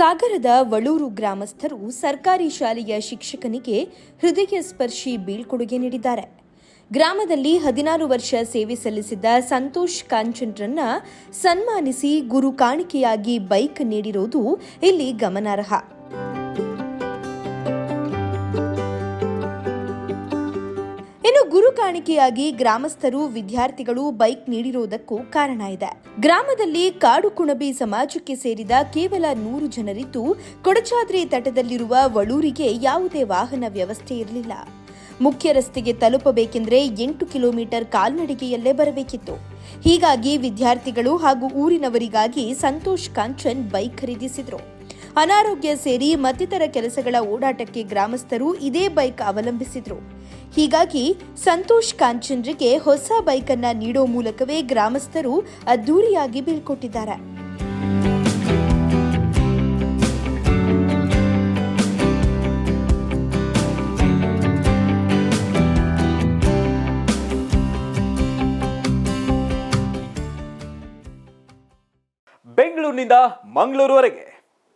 ಸಾಗರದ ವಳೂರು ಗ್ರಾಮಸ್ಥರು ಸರ್ಕಾರಿ ಶಾಲೆಯ ಶಿಕ್ಷಕನಿಗೆ ಹೃದಯ ಸ್ಪರ್ಶಿ ಬೀಳ್ಕೊಡುಗೆ ನೀಡಿದ್ದಾರೆ. ಗ್ರಾಮದಲ್ಲಿ ಹದಿನಾರು ವರ್ಷ ಸೇವೆ ಸಲ್ಲಿಸಿದ್ದ ಸಂತೋಷ್ ಕಾಂಚನ್ರನ್ನ ಸನ್ಮಾನಿಸಿ ಗುರು ಕಾಣಿಕೆಯಾಗಿ ಬೈಕ್ ನೀಡಿರೋದು ಇಲ್ಲಿ ಗಮನಾರ್ಹ. ಇನ್ನು ಗುರು ಕಾಣಿಕೆಯಾಗಿ ಗ್ರಾಮಸ್ಥರು, ವಿದ್ಯಾರ್ಥಿಗಳು ಬೈಕ್ ನೀಡಿರುವುದಕ್ಕೂ ಕಾರಣ ಇದೆ. ಗ್ರಾಮದಲ್ಲಿ ಕಾಡು ಕುಣಬಿ ಸಮಾಜಕ್ಕೆ ಸೇರಿದ ಕೇವಲ ನೂರು ಜನರಿದ್ದು, ಕೊಡಚಾದ್ರಿ ತಟದಲ್ಲಿರುವ ವಳೂರಿಗೆ ಯಾವುದೇ ವಾಹನ ವ್ಯವಸ್ಥೆ ಇರಲಿಲ್ಲ. ಮುಖ್ಯ ರಸ್ತೆಗೆ ತಲುಪಬೇಕೆಂದರೆ ಎಂಟು ಕಿಲೋಮೀಟರ್ ಕಾಲ್ನಡಿಗೆಯಲ್ಲೇ ಬರಬೇಕಿತ್ತು. ಹೀಗಾಗಿ ವಿದ್ಯಾರ್ಥಿಗಳು ಹಾಗೂ ಊರಿನವರಿಗಾಗಿ ಸಂತೋಷ್ ಕಾಂಚನ್ ಬೈಕ್ ಖರೀದಿಸಿದ್ರು. ಅನಾರೋಗ್ಯ ಸೇರಿ ಮತ್ತಿತರ ಕೆಲಸಗಳ ಓಡಾಟಕ್ಕೆ ಗ್ರಾಮಸ್ಥರು ಇದೇ ಬೈಕ್ ಅವಲಂಬಿಸಿದ್ರು. ಹೀಗಾಗಿ ಸಂತೋಷ್ ಕಾಂಚನ್ರಿಗೆ ಹೊಸ ಬೈಕ್ ಅನ್ನ ನೀಡೋ ಮೂಲಕವೇ ಗ್ರಾಮಸ್ಥರು ಅದ್ದೂರಿಯಾಗಿ ಬೀಳ್ಕೊಟ್ಟಿದ್ದಾರೆ. ಬೆಂಗಳೂರಿನಿಂದ ಮಂಗಳೂರುವರೆಗೆ.